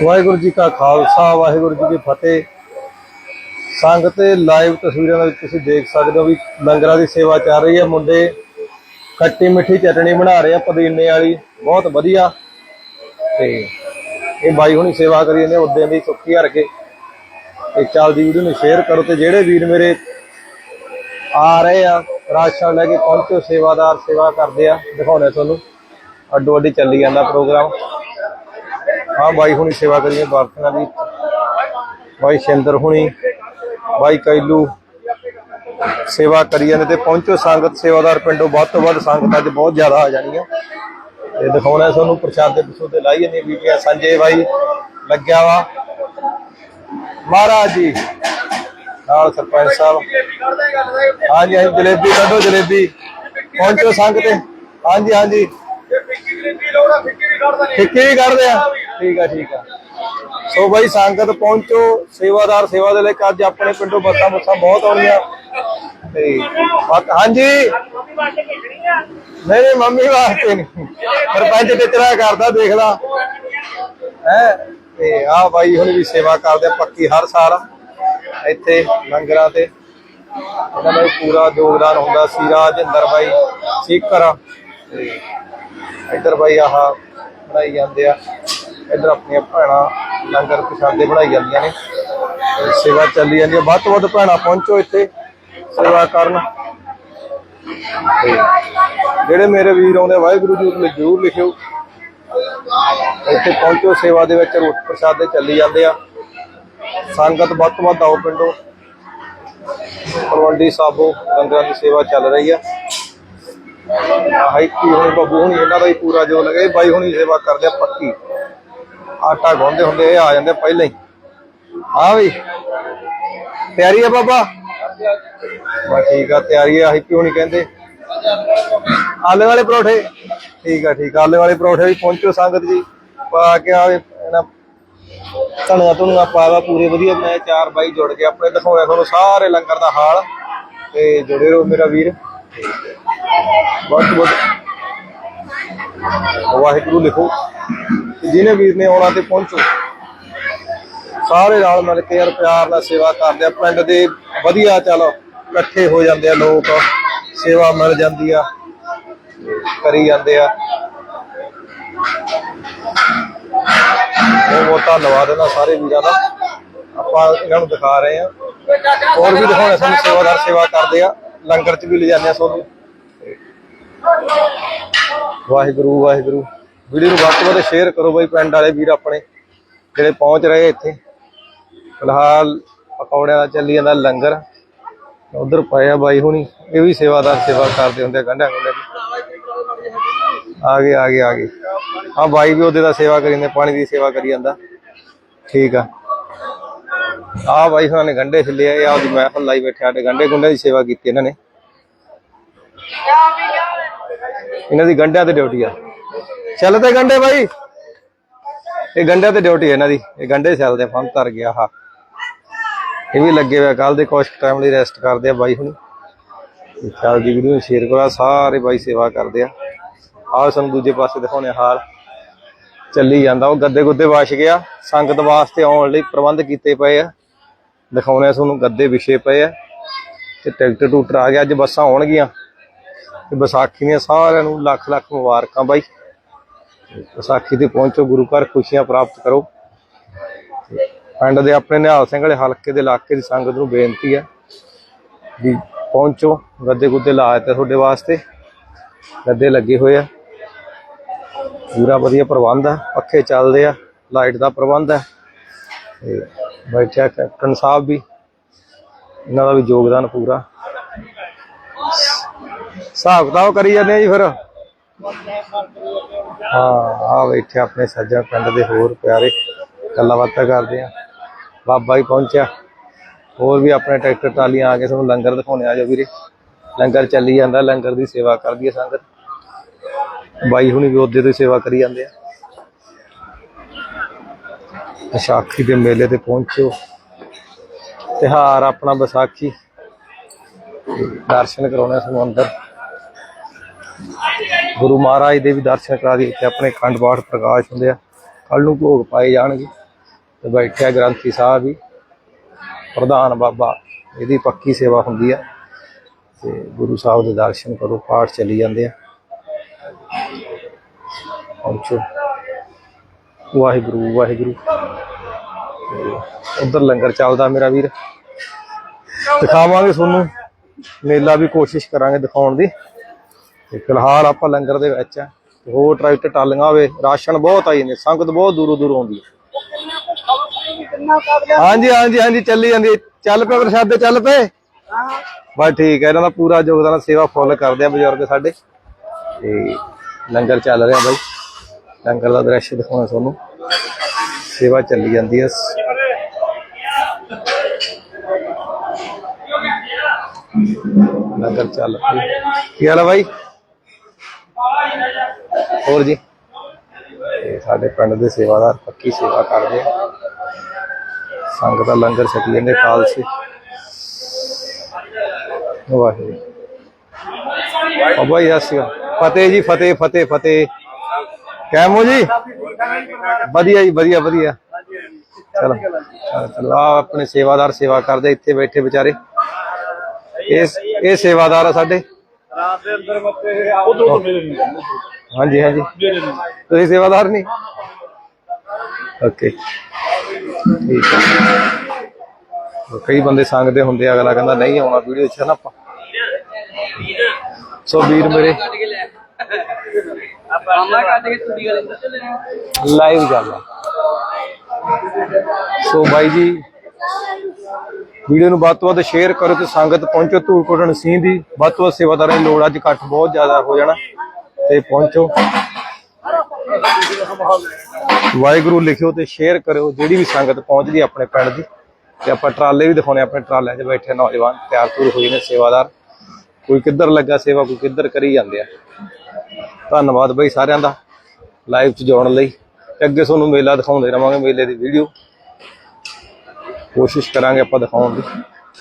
ਵਾਹਿਗੁਰੂ ਜੀ ਕਾ ਖਾਲਸਾ, ਵਾਹਿਗੁਰੂ ਜੀ ਕੀ ਫਤਿਹ। ਸੰਗਤ ਤੇ ਲਾਈਵ ਤਸਵੀਰਾਂ ਦੇ ਵਿੱਚ ਤੁਸੀਂ ਦੇਖ ਸਕਦੇ ਹੋ ਵੀ ਲੰਗਰਾਂ ਦੀ ਸੇਵਾ ਚੱਲ ਰਹੀ ਹੈ। ਮੁੰਡੇ ਖੱਟੀ ਮਿੱਠੀ ਚਟਣੀ ਬਣਾ ਰਹੇ ਆ, ਪੁਦੀਨੇ ਵਾਲੀ। ਬਹੁਤ ਵਧੀਆ। ਤੇ ਇਹ ਬਾਈ ਹੁਣੀ ਸੇਵਾ ਕਰੀ ਜਾਂਦੇ ਉਦੋਂ ਦੀ ਸੁੱਕੀ ਹਰ ਕੇ। ਤੇ ਚੱਲਦੀ ਵੀਡੀਓ ਨੂੰ ਸ਼ੇਅਰ ਕਰੋ ਤੇ ਜਿਹੜੇ ਵੀਰ ਮੇਰੇ ਆ ਰਹੇ ਆ ਰਾਸ਼ਨ ਲੈ ਕੇ ਪਹੁੰਚੋ, ਸੇਵਾਦਾਰ ਸੇਵਾ ਕਰਦੇ ਆ। ਦਿਖਾਉਣੇ ਤੁਹਾਨੂੰ। ਅੱਡੋ ਅੱਡੀ ਚੱਲੀ ਜਾਂਦਾ ਪ੍ਰੋਗਰਾਮ। ਹਾਂ, ਬਾਈ ਹੁਣੀ ਸੇਵਾ ਕਰੀਏ ਬਾਰਤਨਾਂ ਦੀ ਬਾਈ ਸ਼ਿੰਦਰ ਹੁਣੀ, ਬਾਈ ਕੈਲੂ। ਸੇਵਾ ਕਰੀਏ ਜਾਂਦੇ ਤੇ ਪਹੁੰਚੋ, ਸੰਗਤ ਸੇਵਾਦਾਰ ਪਿੰਡੋਂ ਵੱਧ ਤੋਂ ਵੱਧ ਸੰਗਤ ਅੱਜ ਬਹੁਤ ਜ਼ਿਆਦਾ ਆ ਜਾਣੀ ਆ। ਤੇ ਦਿਖਾਉਣਾ ਤੁਹਾਨੂੰ, ਪ੍ਰਸ਼ਾਦੇ ਪ੍ਰਸ਼ੂਦੇ ਲਾਈ ਜਾਂਦੀਆਂ ਬੀਬੀਆਂ। ਸੰਜੇ ਬਾਈ ਲੱਗਿਆ ਵਾ। ਮਹਾਰਾਜ ਜੀ। ਨਾਲ ਸਰਪੰਚ ਸਾਹਿਬ। ਹਾਂਜੀ ਹਾਂਜੀ, ਜਲੇਬੀ ਕੱਢੋ, ਜਲੇਬੀ। ਪਹੁੰਚੋ ਸੰਗਤ ਤੇ। ਹਾਂਜੀ ਹਾਂਜੀ। ਠੇਕੇ ਵੀ ਕੱਢਦੇ ਆ। ਠੀਕ ਆ ਠੀਕ ਆ। ਸੋ ਬਾਈ, ਸੰਗਤ ਪਹੁੰਚੋ। ਸੇਵਾਦਾਰ, ਸੇਵਾ ਦੇ ਲਈ ਅੱਜ ਆਪਣੇ ਪਿੰਡੋਂ ਬੱਸਾਂ ਬੱਸਾਂ ਬਹੁਤ ਆਉਣੀਆਂ ਤੇ ਹਾਂਜੀ। ਨਹੀਂ ਨਹੀਂ, ਮੰਮੀ ਵਾਸਤੇ ਨਹੀਂ। ਸਰਪੰਚ ਟਿਚਰਾ ਕਰਦਾ ਦੇਖ ਲਾ ਹੈ? ਤੇ ਆ ਬਾਈ ਹੁਣ ਵੀ ਸੇਵਾ ਕਰਦੇ ਪੱਕੀ ਹਰ ਸਾਲ। ਇੱਥੇ ਲੰਗਰਾਂ ਤੇ। ਇਹਨਾਂ ਦਾ ਪੂਰਾ ਯੋਗਦਾਨ ਹੁੰਦਾ। ਸੀ ਰਾਜਿੰਦਰ ਬਾਈ, ਸੀਕਰ। ਤੇ ਇੱਧਰ ਬਾਈ ਆਹ ਬਣਾਈ ਜਾਂਦੇ ਆ। ਇੱਧਰ ਆਪਣੀਆਂ ਭੈਣਾਂ ਲੰਗਰ ਪ੍ਰਸ਼ਾਦੇ ਬਣਾਈ ਜਾਂਦੀਆਂ ਨੇ। ਸੇਵਾ ਚੱਲੀ ਜਾਂਦੀ ਹੈ। ਵੱਧ ਤੋਂ ਵੱਧ ਭੈਣਾਂ ਪਹੁੰਚੋ ਇੱਥੇ ਸੇਵਾ ਕਰਨ। ਜਿਹੜੇ ਮੇਰੇ ਵੀਰ ਆਉਂਦੇ, ਵਾਹਿਗੁਰੂ ਜੀ ਨੂੰ ਜਰੂਰ ਲਿਖਿਓ। ਇੱਥੇ ਪਹੁੰਚੋ, ਸੇਵਾ ਦੇ ਵਿੱਚ ਰੋਟ ਪ੍ਰਸ਼ਾਦੇ ਚੱਲੀ ਜਾਂਦੇ ਆ। ਸੰਗਤ ਵੱਧ ਤੋਂ ਵੱਧ ਆਓ ਪਿੰਡੋ। ਤਲਵੰਡੀ ਸਾਬੋ, ਲੰਗਰਾਂ ਦੀ ਸੇਵਾ ਚੱਲ ਰਹੀ ਆ। ਹਾਈਕੀ ਹੋਣੀ ਬੱਬੂ ਹੋਣੀ, ਇਹਨਾਂ ਦਾ ਹੀ ਪੂਰਾ ਜੋ ਲਗੇ। ਬਾਈ ਹੋਣੀ ਸੇਵਾ ਕਰਦੇ ਆ, ਪੱਕੀ। ਆਟਾ ਗੁੰਨਦੇ ਹੁੰਦੇ, ਇਹ ਆ ਜਾਂਦੇ ਪਹਿਲਾਂ ਹੀ। ਹਾਂ ਵੀ, ਤਿਆਰੀ ਆ ਬਾਬਾ? ਬਾ ਠੀਕ ਆ, ਤਿਆਰੀ ਆ ਹਾਈਕੀ ਹੋਣੀ ਕਹਿੰਦੇ? ਆਲੇ ਵਾਲੇ ਪਰੌਠੇ? ਠੀਕ ਆ ਠੀਕ ਆ, ਆਲੇ ਵਾਲੇ ਪਰੌਠੇ ਵੀ ਪਹੁੰਚੋ ਸੰਗਤ ਜੀ। ਪਾ ਕੇ ਆਵੇ, ਇਹਨਾਂ ਧਨੀਆ ਧੁਨੀਆ ਪਾਵਾ ਪੂਰੇ ਵਧੀਆ। ਮੈਂ ਚਾਰ ਬਾਈ ਜੁੜ ਕੇ ਆਪਣੇ ਦਿਖਾਉਣਾ ਤੁਹਾਨੂੰ ਸਾਰੇ ਲੰਗਰ ਦਾ ਹਾਲ। ਤੇ ਜੁੜੇ ਰਹੋ ਮੇਰਾ ਵੀਰ। ਬਹੁਤ ਬਹੁਤ। ਵਾਹਿਗੁਰੂ ਲਿਖੋ। ਜਿਹਨੇ ਵੀਰ ਨੇ ਆਉਣਾ ਤੇ ਪਹੁੰਚੋ। ਸਾਰੇ ਨਾਲ ਮਿਲ ਕੇ ਯਾਰ ਪਿਆਰ ਨਾਲ ਸੇਵਾ ਕਰਦੇ ਆ। ਪਿੰਡ ਦੇ ਵਧੀਆ ਚਲੋ ਇਕੱਠੇ ਹੋ ਜਾਂਦੇ ਆ ਲੋਕ। ਸੇਵਾ ਮਿਲ ਜਾਂਦੀ ਆ। ਕਰੀ ਜਾਂਦੇ ਆ। ਬਹੁਤ ਬਹੁਤ ਧੰਨਵਾਦ ਇਹਨਾਂ ਸਾਰੇ ਵੀਰਾਂ ਦਾ। ਆਪਾਂ ਇਹਨਾਂ ਨੂੰ ਦਿਖਾ ਰਹੇ ਆ। ਹੋਰ ਵੀ ਦਿਖਾਉਣੇ ਸਾਨੂੰ ਸੇਵਾਦਾਰ ਸੇਵਾ ਕਰਦੇ ਆ। ਲੰਗਰ ਚ ਵੀ ਲਿਜਾਣੇ ਆ ਤੁਹਾਨੂੰ। ਵਾਹਿਗੁਰੂ ਵਾਹਿਗੁਰੂ। ਵੀਡੀਓ ਨੂੰ ਵੱਧ ਤੋਂ ਵੱਧ ਸ਼ੇਅਰ ਕਰੋ ਬਾਈ, ਪਿੰਡ ਵਾਲੇ ਵੀਰ ਆਪਣੇ, ਜਿਹੜੇ ਪਹੁੰਚ ਰਹੇ ਇੱਥੇ। ਫਿਲਹਾਲ ਪਕੌੜਿਆਂ ਦਾ ਚੱਲੀ ਜਾਂਦਾ ਲੰਗਰ। ਉਧਰ ਪਏ ਬਾਈ ਹੁਣੀ, ਇਹ ਵੀ ਸੇਵਾਦਾਰ ਸੇਵਾ ਕਰਦੇ ਹੁੰਦੇ ਆ ਗੰਢਾਂ ਦੀ। ਆ ਗਏ ਆ ਗਏ ਆ ਗਏ। ਹਾਂ, ਬਾਈ ਵੀ ਉਹਦੇ ਦਾ ਸੇਵਾ ਕਰੀ ਜਾਂਦੇ, ਪਾਣੀ ਦੀ ਸੇਵਾ ਕਰੀ ਜਾਂਦਾ। ਠੀਕ ਆ। ਆ ਬਾਈ ਹੁਣਾਂ ਨੇ ਗੰਢੇ ਛਿੱਲੇ ਆ, ਇਹ ਆਪਦੀ ਮਹਿਫਲ ਲਾਈ ਬੈਠੇ ਆਡੇ ਗੰਢੇ ਗੁੰਡੇ ਦੀ ਸੇਵਾ ਕੀਤੀ ਇਹਨਾਂ ਨੇ। ਇਹਨਾਂ ਦੀ ਗੰਢਿਆਂ ਤੇ ਡਿਊਟੀ ਆ। ਚੱਲ ਤੇ ਗੰਢੇ ਬਾਈ। ਇਹ ਗੰਢਿਆਂ ਤੇ ਡਿਊਟੀ ਹੈ ਇਹਨਾਂ ਦੀ। ਇਹ ਗੰਢੇ ਚੱਲਦੇ ਫੰਮ ਤਰ ਗਿਆ ਹਾ ਇਹ ਵੀ ਲੱਗੇ ਹੋਏ ਕੱਲ ਦੇ, ਕੁਛ ਟਾਈਮ ਲਈ ਰੈਸਟ ਕਰਦੇ ਆ ਬਾਈ ਹੁਣ। ਚੱਲ ਜੀ ਵੀਡੀਓ ਸ਼ੇਅਰ ਕਰੋ ਸਾਰੇ ਬਾਈ ਸੇਵਾ ਕਰਦੇ ਆ। ਆਓ ਸਾਨੂੰ ਦੂਜੇ ਪਾਸੇ ਦਿਖਾਉਣੇ ਹਾਲ। ਚੱਲੀ ਜਾਂਦਾ, ਉਹ ਗੱਦੇ ਗੁੱਦੇ ਵਾਸ਼ ਗਿਆ। ਸੰਗਤ ਵਾਸਤੇ ਆਉਣ ਲਈ ਪ੍ਰਬੰਧ ਕੀਤੇ ਪਏ ਆ। ਦਿਖਾਉਣੇ ਆ ਤੁਹਾਨੂੰ ਗੱਦੇ ਵਿਛੇ ਪਏ ਆ। ਤੇ ਟਿਕਟ ਟੂਟਰ ਆ ਗਿਆ, ਅੱਜ ਬੱਸਾਂ ਆਉਣਗੀਆਂ। ਤੇ ਵਿਸਾਖੀ ਦੀਆਂ ਸਾਰਿਆਂ ਨੂੰ ਲੱਖ ਲੱਖ ਮੁਬਾਰਕਾਂ ਬਾਈ। ਵਿਸਾਖੀ ਤੇ ਪਹੁੰਚੋ, ਗੁਰੂ ਘਰ ਖੁਸ਼ੀਆਂ ਪ੍ਰਾਪਤ ਕਰੋ। ਪਿੰਡ ਦੇ ਆਪਣੇ ਨਿਹਾਲ ਸਿੰਘ ਵਾਲੇ ਹਲਕੇ ਦੇ ਇਲਾਕੇ ਦੀ ਸੰਗਤ ਨੂੰ ਬੇਨਤੀ ਹੈ ਵੀ ਪਹੁੰਚੋ, ਗੱਦੇ ਗੁੱਦੇ ਲਾ ਦਿੱਤੇ ਤੁਹਾਡੇ ਵਾਸਤੇ। ਗੱਦੇ ਲੱਗੇ ਹੋਏ ਆ। ਪੂਰਾ ਵਧੀਆ ਪ੍ਰਬੰਧ ਆ, ਪੱਖੇ ਚੱਲਦੇ ਆ, ਲਾਈਟ ਦਾ ਪ੍ਰਬੰਧ ਹੈ ਤੇ ਬੈਠਿਆ ਕੈਪਟਨ ਸਾਹਿਬ ਵੀ, ਇਹਨਾਂ ਦਾ ਵੀ ਯੋਗਦਾਨ ਪੂਰਾ। ਹਿਸਾਬ ਕਿਤਾਬ ਕਰੀ ਜਾਂਦੇ ਆ ਜੀ ਫਿਰ। ਹਾਂ ਆ ਬੈਠੇ ਆਪਣੇ ਸੱਜਣ ਪਿੰਡ ਦੇ ਹੋਰ ਪਿਆਰੇ ਗੱਲਾਂ ਬਾਤਾਂ ਕਰਦੇ ਆ। ਬਾਬਾ ਹੀ ਪਹੁੰਚਿਆ। ਹੋਰ ਵੀ ਆਪਣੇ ਟਰੈਕਟਰ ਟਰਾਲੀਆਂ ਆ ਕੇ ਤੁਹਾਨੂੰ ਲੰਗਰ ਦਿਖਾਉਣੇ ਆ ਜਾਓ ਵੀਰੇ। ਲੰਗਰ ਚੱਲੀ ਜਾਂਦਾ, ਲੰਗਰ ਦੀ ਸੇਵਾ ਕਰਦੀ ਹੈ ਸੰਗਤ। ਬਾਈ ਹੁਣੀ ਵੀ ਉਹਦੇ ਦੀ ਸੇਵਾ ਕਰੀ ਜਾਂਦੇ ਆ। ਵਿਸਾਖੀ ਦੇ ਮੇਲੇ ਤੇ ਪਹੁੰਚੋ ਤਿਹਾਰ ਆਪਣਾ ਵਿਸਾਖੀ। ਦਰਸ਼ਨ ਕਰਾਉਣੇ ਆ ਸਾਨੂੰ ਅੰਦਰ। ਗੁਰੂ ਮਹਾਰਾਜ ਦੇ ਵੀ ਦਰਸ਼ਨ ਕਰਾ ਦੀ ਇੱਥੇ ਆਪਣੇ ਖੰਡ ਪਾਠ ਪ੍ਰਕਾਸ਼ ਹੁੰਦੇ ਆ। ਕੱਲ ਨੂੰ ਭੋਗ ਪਾਏ ਜਾਣਗੇ ਤੇ ਬੈਠਿਆ ਗ੍ਰੰਥੀ ਸਾਹਿਬ ਵੀ, ਪ੍ਰਧਾਨ ਬਾਬਾ, ਇਹਦੀ ਪੱਕੀ ਸੇਵਾ ਹੁੰਦੀ ਆ ਤੇ ਗੁਰੂ ਸਾਹਿਬ ਦੇ ਦਰਸ਼ਨ ਕਰੋ, ਪਾਠ ਚੱਲੀ ਜਾਂਦੇ ਆ। ਪਹੁੰਚੋ ਵਾਹਿਗੁਰੂ ਵਾਹਿਗੁਰੂ। ਉਧਰ ਲੰਗਰ ਚੱਲਦਾ ਮੇਰਾ ਵੀਰ। ਦਿਖਾਵਾਂਗੇ ਤੁਹਾਨੂੰ। ਮੇਲਾ ਵੀ ਕੋਸ਼ਿਸ਼ ਕਰਾਂਗੇ ਦਿਖਾਉਣ ਦੀ। ਤੇ ਫਿਲਹਾਲ ਆਪਾਂ ਲੰਗਰ ਦੇ ਵਿੱਚ ਆ। ਹੋਰ ਟਰੈਕਟਰ ਟਾਲੀਆਂ ਹੋਵੇ ਰਾਸ਼ਨ ਬਹੁਤ ਆਈ ਨੇ ਸੰਗਤ ਬਹੁਤ ਦੂਰੋਂ ਦੂਰੋਂ ਆਉਂਦੀ ਹੈ ਹਾਂਜੀ ਹਾਂਜੀ ਹਾਂਜੀ, ਚੱਲੀ ਜਾਂਦੀ ਚੱਲ ਪਏ ਪ੍ਰਸ਼ਾਦੇ, ਚੱਲ ਪਏ। ਬਸ ਠੀਕ ਹੈ ਇਹਨਾਂ ਦਾ ਪੂਰਾ ਯੋਗਦਾਨ, ਸੇਵਾ ਫੁੱਲ ਕਰਦੇ ਆ ਬਜ਼ੁਰਗ ਸਾਡੇ। ਤੇ ਲੰਗਰ ਚੱਲ ਰਿਹਾ ਬਾਈ। ਲੰਗਰ ਦਾ ਦ੍ਰਿਸ਼ ਦਿਖਾਉਣਾ ਤੁਹਾਨੂੰ। ਸੇਵਾ ਚੱਲੀ ਜਾਂਦੀ ਹੈ ਲੰਗਰ ਚੱਲ ਪਈ ਕੀ ਹਾਲ ਹੈ ਬਾਈ? ਹੋਰ ਜੀ? ਤੇ ਸਾਡੇ ਪਿੰਡ ਦੇ ਸੇਵਾਦਾਰ ਪੱਕੀ ਸੇਵਾ ਕਰਦੇ ਆ। ਸੰਗਤ ਲੰਗਰ ਛਕੀ ਜਾਂਦੇ ਖਾਲਸੇ। ਵਾਹਿਗੁਰੂ। ਬਾਬਾ ਜੀ ਸਤਿ ਫਤਿਹ ਜੀ ਫਤਿਹ ਫਤਿਹ ਫਤਿਹ। ਕੈਮ ਜੀ? ਵਧੀਆ ਜੀ ਵਧੀਆ ਵਧੀਆ। ਚਲੋ ਚਲੋ, ਆਪਣੇ ਸੇਵਾਦਾਰ ਸੇਵਾ ਕਰਦੇ ਇੱਥੇ ਬੈਠੇ ਵਿਚਾਰੇ। ਇਹ ਇਹ ਸੇਵਾਦਾਰ ਆ ਸਾਡੇ। ਰਾਤ ਦੇ ਅੰਦਰ ਮੱਤੇ ਉਧਰ ਤੋਂ ਮੇਰੇ ਹਾਂਜੀ ਹਾਂਜੀ। ਤੁਸੀਂ ਸੇਵਾਦਾਰ ਨਹੀਂ? ਓਕੇ ਠੀਕ ਹੈ ਕਈ ਬੰਦੇ ਸੰਗਦੇ ਹੁੰਦੇ ਆ, ਅਗਲਾ ਕਹਿੰਦਾ ਨਹੀਂ ਆਉਣਾ ਵੀਡੀਓ 'ਚ ਨਾ ਆਪਾਂ। ਸੋ ਵੀਰ ਮੇਰੇ ਮਾਮਾ ਕੱਢ ਕੇ ਕੁੜੀ ਵਾਲੇ ਲਾਈਵ ਗੱਲ ਸੋ ਬਾਈ ਜੀ ਵੀਡੀਓ ਨੂੰ ਵੱਧ ਤੋਂ ਵੱਧ ਸ਼ੇਅਰ ਕਰੋ ਤੇ ਸੰਗਤ ਪਹੁੰਚੋ ਧੂੜਕੋਟਣ ਸਿੰਘ ਦੀ। ਵੱਧ ਤੋਂ ਵੱਧ ਸੇਵਾਦਾਰਾਂ ਦੀ ਲੋੜ ਅੱਜ ਇਕੱਠ ਬਹੁਤ ਜ਼ਿਆਦਾ ਹੋ ਜਾਣਾ। ਤੇ ਪਹੁੰਚੋ। ਵਾਹਿਗੁਰੂ ਲਿਖਿਓ ਤੇ ਸ਼ੇਅਰ ਕਰਿਓ, ਜਿਹੜੀ ਵੀ ਸੰਗਤ ਪਹੁੰਚਦੀ ਆਪਣੇ ਪਿੰਡ ਦੀ। ਤੇ ਆਪਾਂ ਟਰਾਲੇ ਵੀ ਦਿਖਾਉਣੇ ਆਪਣੇ ਟਰਾਲਿਆਂ 'ਚ ਬੈਠੇ ਨੌਜਵਾਨ, ਤਿਆਰ ਤੁਰ ਹੋਏ ਨੇ ਸੇਵਾਦਾਰ। ਕੋਈ ਕਿੱਧਰ ਲੱਗਾ ਸੇਵਾ, ਕੋਈ ਕਿੱਧਰ ਕਰੀ ਜਾਂਦੇ ਆ। ਧੰਨਵਾਦ ਬਈ ਸਾਰਿਆਂ ਦਾ, ਲਾਈਵ 'ਚ ਜੁੜਨ ਲਈ। ਤੇ ਅੱਗੇ ਤੁਹਾਨੂੰ ਮੇਲਾ ਦਿਖਾਉਂਦੇ ਰਵਾਂਗੇ, ਮੇਲੇ ਦੀ ਵੀਡੀਓ। ਕੋਸ਼ਿਸ਼ ਕਰਾਂਗੇ ਆਪਾਂ ਦਿਖਾਉਣ ਦੀ।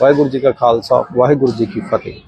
ਵਾਹਿਗੁਰੂ ਜੀ ਕਾ ਖਾਲਸਾ, ਵਾਹਿਗੁਰੂ ਜੀ ਕੀ ਫਤਿਹ।